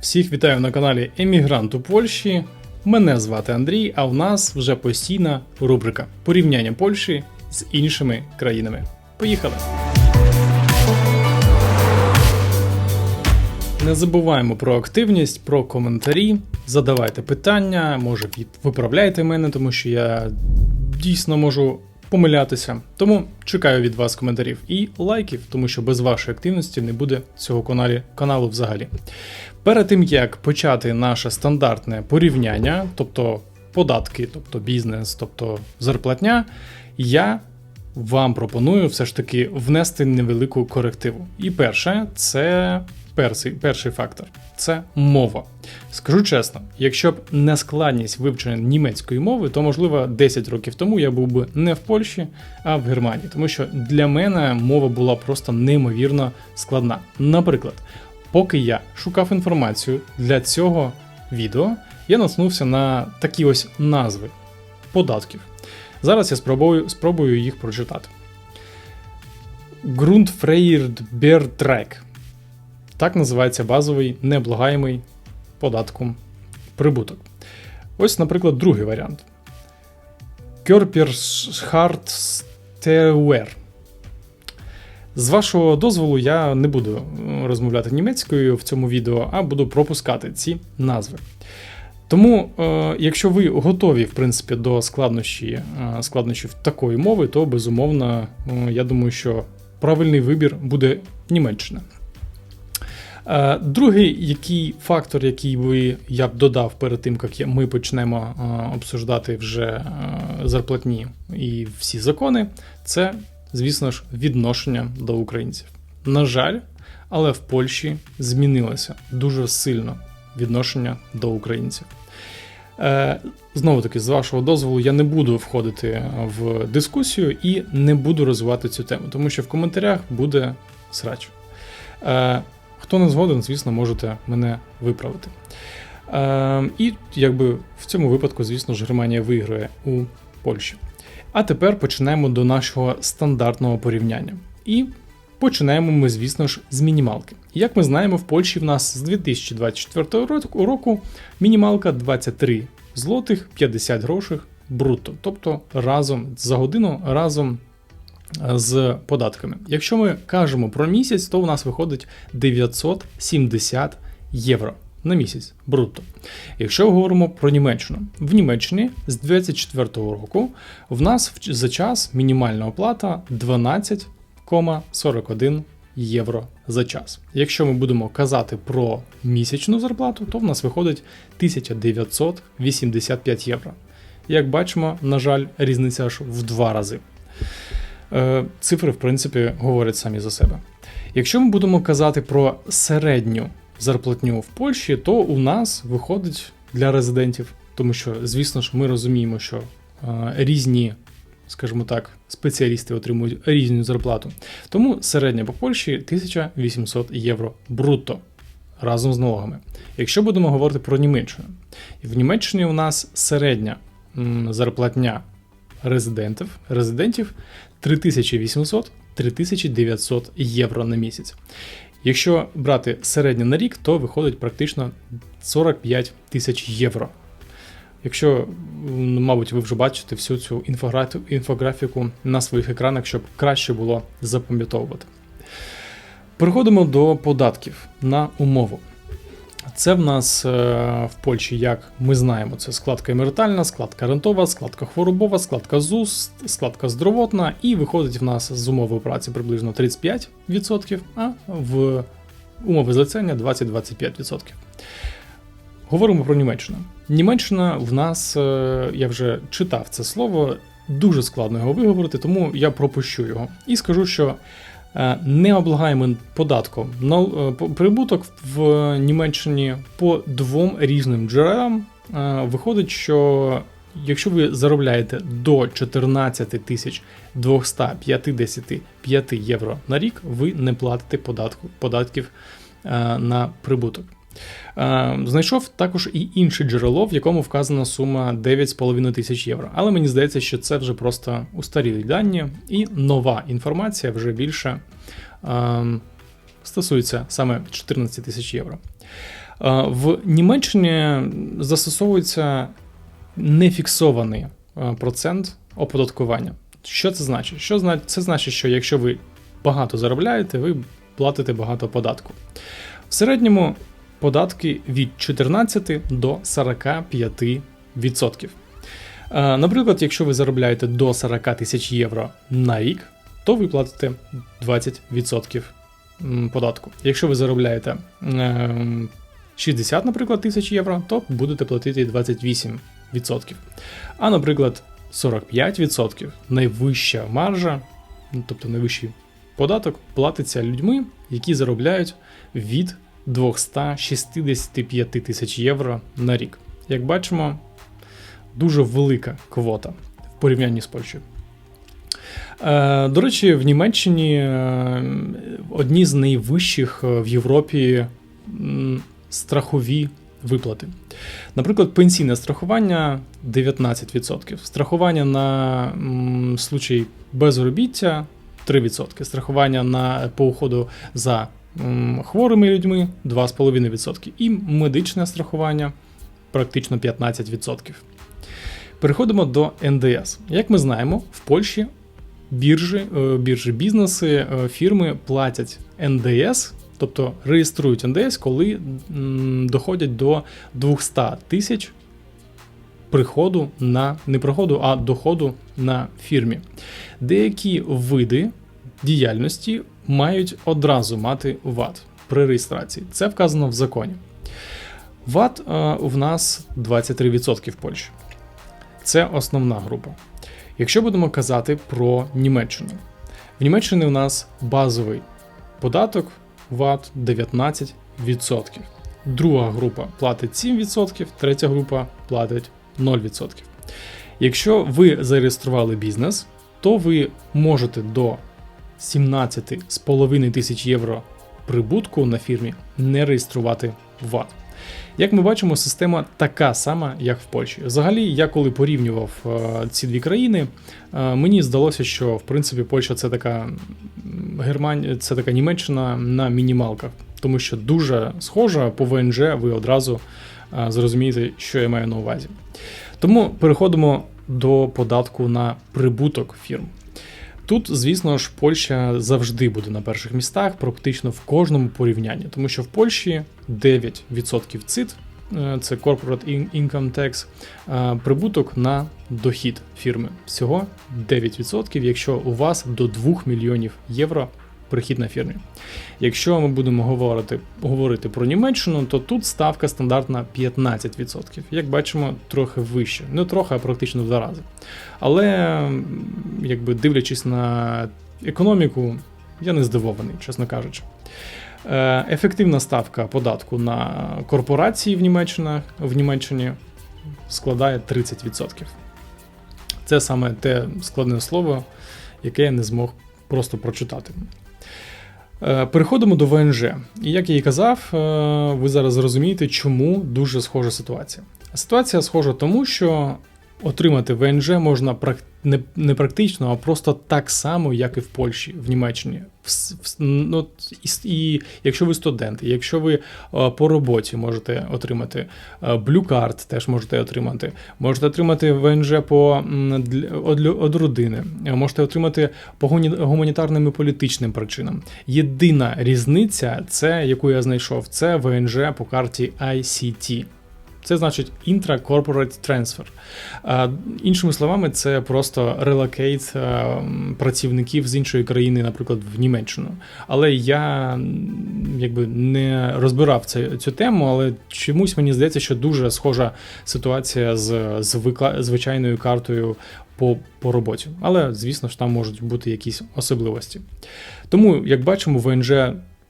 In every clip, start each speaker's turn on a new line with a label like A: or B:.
A: Всіх вітаю на каналі Емігрант у Польщі. Мене звати Андрій, а в нас вже постійна рубрика порівняння Польщі з іншими країнами. Поїхали! Не забуваємо про активність, про коментарі. Задавайте питання, може виправляйте мене, тому що я дійсно можу помилятися. Тому чекаю від вас коментарів і лайків, тому що без вашої активності не буде цього каналі, каналу взагалі. Перед тим як почати наше стандартне порівняння, тобто податки, тобто бізнес, тобто зарплатня, я вам пропоную все ж таки внести невелику корективу. І перше, це перший, перший фактор це мова. Скажу чесно, якщо б не складність вивчення німецької мови, то можливо 10 років тому я був би не в Польщі, а в Германії, тому що для мене мова була просто неймовірно складна. Наприклад, поки я шукав інформацію для цього відео, я наткнувся на такі ось назви податків. Зараз я спробую, спробую їх прочитати. Grundfreierbeitrag. Так називається базовий необлагаємий податком прибуток. Ось, наприклад, другий варіант. Körperschartsteuer. З вашого дозволу я не буду е, розмовляти німецькою в цьому відео, а буду пропускати ці назви. Тому, е, якщо ви готові, в принципі, до складнощі, е, складнощів такої мови, то безумовно, я думаю, що правильний вибір буде Німеччина. Е, Другий який фактор, який би я б додав перед тим, як ми почнемо е, обсуждати вже е, зарплатні і всі закони, це, звісно ж, відношення до українців. На жаль, але в Польщі змінилося дуже сильно відношення до українців. Знову таки, з вашого дозволу, я не буду входити в дискусію і не буду розвивати цю тему, тому що в коментарях буде срач. Хто не згоден, звісно, можете мене виправити. Е, і якби в цьому випадку, звісно ж, Германія виграє у Польщі. А тепер почнемо до нашого стандартного порівняння. І починаємо ми, звісно ж, з мінімалки. Як ми знаємо, в Польщі в нас з 2024 року- мінімалка 23 злотих 50 грошей брутто, тобто разом за годину разом з податками. Якщо ми кажемо про місяць, то у нас виходить 970 євро на місяць брутто. Якщо говоримо про Німеччину, в Німеччині з 2024 року в нас за час мінімальна оплата 12,41 євро за час. Якщо ми будемо казати про місячну зарплату, то в нас виходить 1985 євро. Як бачимо, на жаль, різниця аж в два рази. Е, Цифри, в принципі, говорять самі за себе. Якщо ми будемо казати про середню зарплатню в Польщі, то у нас виходить для резидентів, тому що, звісно ж, ми розуміємо, що е, різні, скажімо так, спеціалісти отримують різну зарплату. Тому середня по Польщі 1800 євро брутто разом з налогами. Якщо будемо говорити про Німеччину, в Німеччині у нас середня зарплатня резидентів, резидентів 3800-3900 євро на місяць. Якщо брати середнє на рік, то виходить практично 45 тисяч євро. Якщо, мабуть, ви вже бачите всю цю інфографіку на своїх екранах, щоб краще було запам'ятовувати. Переходимо до податків на умову. Це в нас е, в Польщі, як ми знаємо, це складка емертальна, складка рентова, складка хворобова, складка ЗУС, складка здоровотна, і виходить в нас з умови праці приблизно 35%, а в умови злицення 20-25%. Говоримо про Німеччину. Німеччина в нас, е, я вже читав це слово, дуже складно його виговорити, тому я пропущу його. І скажу, що е, необлагаємим податком на е, прибуток в Німеччині по двом різним джерелам е, виходить, що якщо ви заробляєте до 14 тисяч 255 євро на рік, ви не платите податку, податків на прибуток. Е, Знайшов також і інше джерело, в якому вказана сума 9,5 тисяч євро. Але мені здається, що це вже просто устарілі дані, і нова інформація вже більше е, стосується саме 14 тисяч євро. В Німеччині застосовується нефіксований е, процент оподаткування. Що це значить? Що Це значить, що якщо ви багато заробляєте, ви платите багато податку. В середньому податки від 14 до 45%. Е, Наприклад, якщо ви заробляєте до 40 тисяч євро на рік, то ви платите 20% податку. Якщо ви заробляєте ем, 60, наприклад, тисяч євро, то будете платити 28%. А, наприклад, 45% найвища маржа, тобто найвищий податок, платиться людьми, які заробляють від 265 тисяч євро на рік. Як бачимо, дуже велика квота в порівнянні з Польщею. Е, До речі, в Німеччині е, одні з найвищих е, в Європі страхові виплати. Наприклад, пенсійне страхування 19%, страхування на случай безробіття 3%, страхування на по уходу за хворими людьми 2,5% і медичне страхування практично 15%. Переходимо до НДС. Як ми знаємо, в Польщі біржі, е, біржі бізнеси, е, фірми платять НДС, тобто реєструють НДС, коли доходять до 200 тисяч приходу на не приходу, а доходу на фірмі. Деякі види діяльності мають одразу мати ВАТ при реєстрації. Це вказано в законі. ВАТ е, в нас 23% в Польщі. Це основна група. Якщо будемо казати про Німеччину, в Німеччині у нас базовий податок ВАТ 19%. Друга група платить 7%, третя група платить 0%. Якщо ви зареєстрували бізнес, то ви можете до 17,5 тисяч євро прибутку на фірмі не реєструвати ВАТ. Як ми бачимо, система така сама, як в Польщі. Взагалі, я коли порівнював е, ці дві країни, е, мені здалося, що в принципі Польща це така Германія, це така Німеччина на мінімалках, тому що дуже схожа по ВНЖ, ви одразу е, зрозумієте, що я маю на увазі. Тому переходимо до податку на прибуток фірм. Тут, звісно ж, Польща завжди буде на перших містах, практично в кожному порівнянні, тому що в Польщі 9% ЦИТ, е, це Corporate In- Income Tax, е, прибуток на дохід фірми. Всього 9%, якщо у вас до 2 мільйонів євро прихід на фірмі. Якщо ми будемо говорити, говорити про Німеччину, то тут ставка стандартна 15%. Як бачимо, трохи вище. Не трохи, а практично в два рази. Але, якби дивлячись на економіку, я не здивований, чесно кажучи. Е, Ефективна ставка податку на корпорації в Німеччині, в Німеччині складає 30%. Це саме те складне слово, яке я не змог просто прочитати. Е, Переходимо до ВНЖ. І як я і казав, е, ви зараз зрозумієте, чому дуже схожа ситуація. Ситуація схожа тому, що отримати ВНЖ можна прак- не, практично, а просто так само, як і в Польщі, в Німеччині. Вс- вс- ну, і, і якщо ви студент, якщо ви е, по роботі можете отримати е, Blue Card, теж можете отримати. Можете отримати ВНЖ по для- од, од родини, е, можете отримати по гумані- гуманітарним і політичним причинам. Єдина різниця, це яку я знайшов, це ВНЖ по карті ICT. Це значить Intra-Corporate Transfer. Іншими словами, це просто релокейт працівників з іншої країни, наприклад, в Німеччину. Але я якби не розбирав це, цю тему, але чомусь мені здається, що дуже схожа ситуація з, з викла- звичайною картою по, по роботі. Але, звісно ж, там можуть бути якісь особливості. Тому, як бачимо, ВНЖ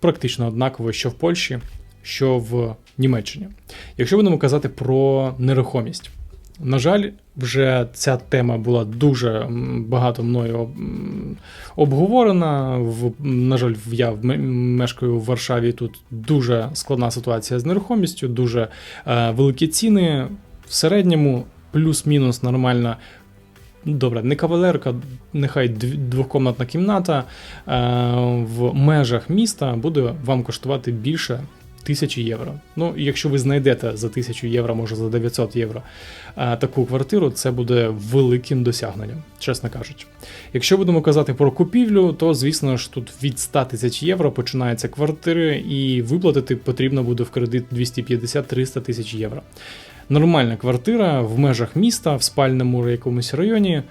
A: практично однаково, що в Польщі, що в Німеччині. Якщо будемо казати про нерухомість, на жаль, вже ця тема була дуже багато мною обговорена. На жаль, я мешкаю в Варшаві. Тут дуже складна ситуація з нерухомістю, дуже е, великі ціни. В середньому плюс-мінус нормальна. Добре, не кавалерка, нехай двокомнатна кімната е, в межах міста буде вам коштувати більше 1000 євро. Ну, якщо ви знайдете за 1000 євро, може за 900 євро е, таку квартиру, це буде великим досягненням, чесно кажучи. Якщо будемо казати про купівлю, то звісно ж тут від 100 тисяч євро починаються квартири, і виплатити потрібно буде в кредит 250-300 тисяч євро. Нормальна квартира в межах міста, в спальному якомусь районі.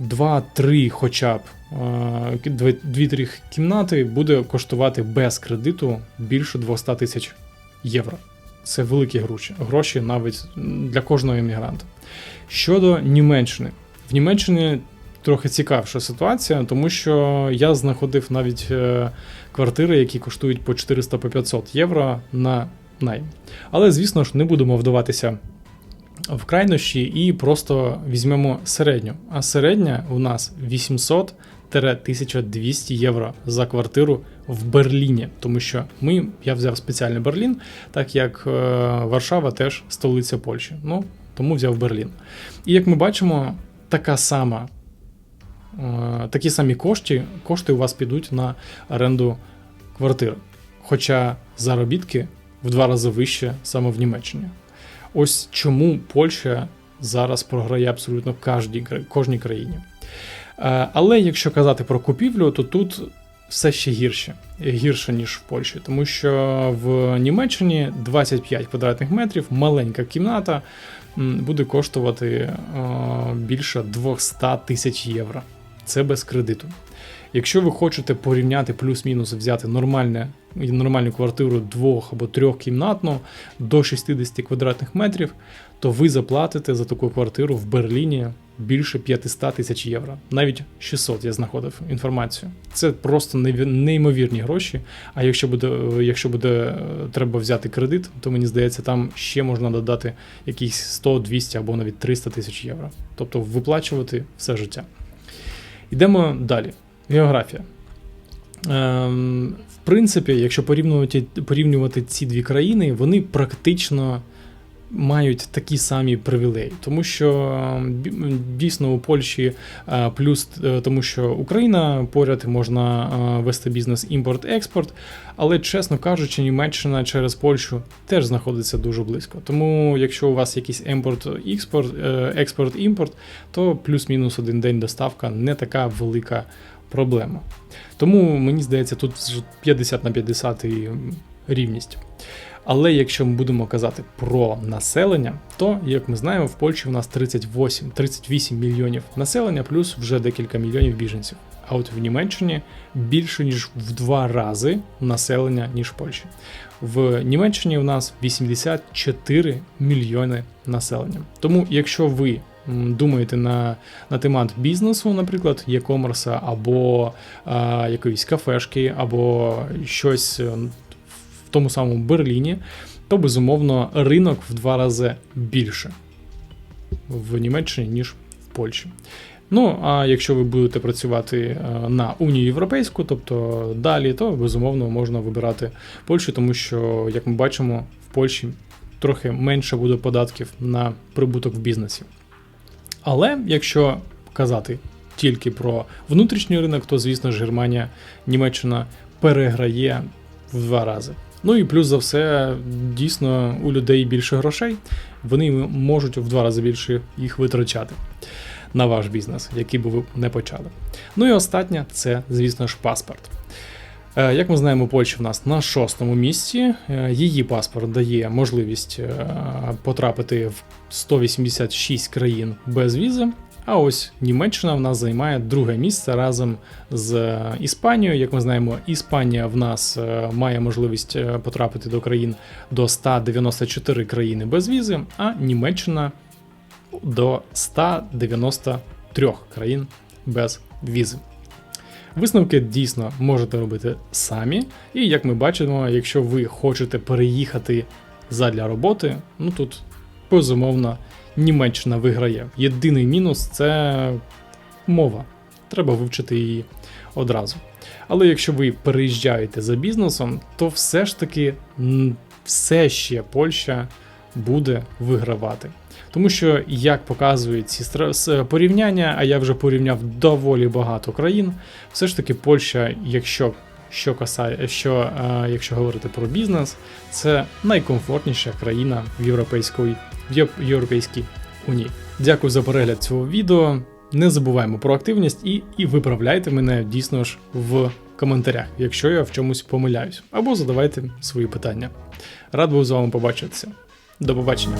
A: 2-3 хоча б 2-3 кімнати буде коштувати без кредиту більше 200 тисяч євро. Це великі гроші, гроші навіть для кожного іммігранта. Щодо Німеччини, в Німеччині трохи цікавша ситуація, тому що я знаходив навіть е, квартири, які коштують по 400-500 євро на найм. Але, звісно ж, не будемо вдаватися в крайнощі і просто візьмемо середню. А середня у нас 800-1200 євро за квартиру в Берліні, тому що ми, я взяв спеціальний Берлін, так як е, Варшава теж столиця Польщі. Ну, тому взяв Берлін. І як ми бачимо, така сама. е, Такі самі кошти, кошти у вас підуть на оренду квартири. Хоча заробітки в два рази вище саме в Німеччині. Ось чому Польща зараз програє абсолютно кожній, кожній країні. Е, Але якщо казати про купівлю, то тут все ще гірше, гірше, ніж в Польщі, тому що в Німеччині 25 квадратних метрів, маленька кімната буде коштувати е, більше 200 тисяч євро. Це без кредиту. Якщо ви хочете порівняти плюс-мінус взяти нормальне, нормальну квартиру двох або трьохкімнатну до 60 квадратних метрів, то ви заплатите за таку квартиру в Берліні більше 500 тисяч євро. Навіть 600 я знаходив інформацію. Це просто неймовірні гроші. А якщо буде, якщо буде е, треба взяти кредит, то мені здається, там ще можна додати якісь 100, 200 або навіть 300 тисяч євро. Тобто виплачувати все життя. Йдемо далі. Географія. Ем, в принципі, якщо порівнювати, порівнювати ці дві країни, вони практично мають такі самі привілеї, тому що ем, дійсно у Польщі е, плюс, е, тому що Україна поряд можна е, вести бізнес імпорт-експорт, але чесно кажучи, Німеччина через Польщу теж знаходиться дуже близько. Тому, якщо у вас якийсь імпорт-експорт, експорт-імпорт, то плюс-мінус один день доставка не така велика проблема. Тому мені здається, тут 50 на 50 і рівність. Але якщо ми будемо казати про населення, то, як ми знаємо, в Польщі у нас 38, 38 мільйонів населення, плюс вже декілька мільйонів біженців. А от в Німеччині більше ніж в два рази населення, ніж в Польщі. В Німеччині у нас 84 мільйони населення. Тому, якщо ви думаєте на, на темат бізнесу, наприклад, e-commerce, або а, якоїсь кафешки, або щось е, в тому самому Берліні, то безумовно ринок в два рази більше в Німеччині, ніж в Польщі. Ну, а якщо ви будете працювати е, на Унію Європейську, тобто далі, то безумовно можна вибирати Польщу, тому що, як ми бачимо, в Польщі трохи менше буде податків на прибуток в бізнесі. Але якщо казати тільки про внутрішній ринок, то звісно ж Германія, Німеччина переграє в два рази. Ну і плюс за все, дійсно у людей більше грошей, вони можуть в два рази більше їх витрачати на ваш бізнес, який би ви не почали. Ну і останнє це, звісно ж, паспорт. Е, Як ми знаємо, Польща в нас на шостому місці. Е, Її паспорт дає можливість е, потрапити в 186 країн без візи. А ось Німеччина в нас займає друге місце разом з Іспанією. Як ми знаємо, Іспанія в нас має можливість потрапити до країн до 194 країни без візи, а Німеччина до 193 країн без візи. Висновки дійсно можете робити самі, і як ми бачимо, якщо ви хочете переїхати задля роботи, ну тут безумовно Німеччина виграє. Єдиний мінус це мова. Треба вивчити її одразу. Але якщо ви переїжджаєте за бізнесом, то все ж таки все ще Польща буде вигравати. Тому що, як показують ці порівняння, а я вже порівняв доволі багато країн, все ж таки Польща, якщо що касає, що е, якщо говорити про бізнес, це найкомфортніша країна в європейській, в Європейській Унії. Дякую за перегляд цього відео. Не забуваємо про активність і, і виправляйте мене дійсно ж в коментарях, якщо я в чомусь помиляюсь, або задавайте свої питання. Рад був з вами побачитися. До побачення.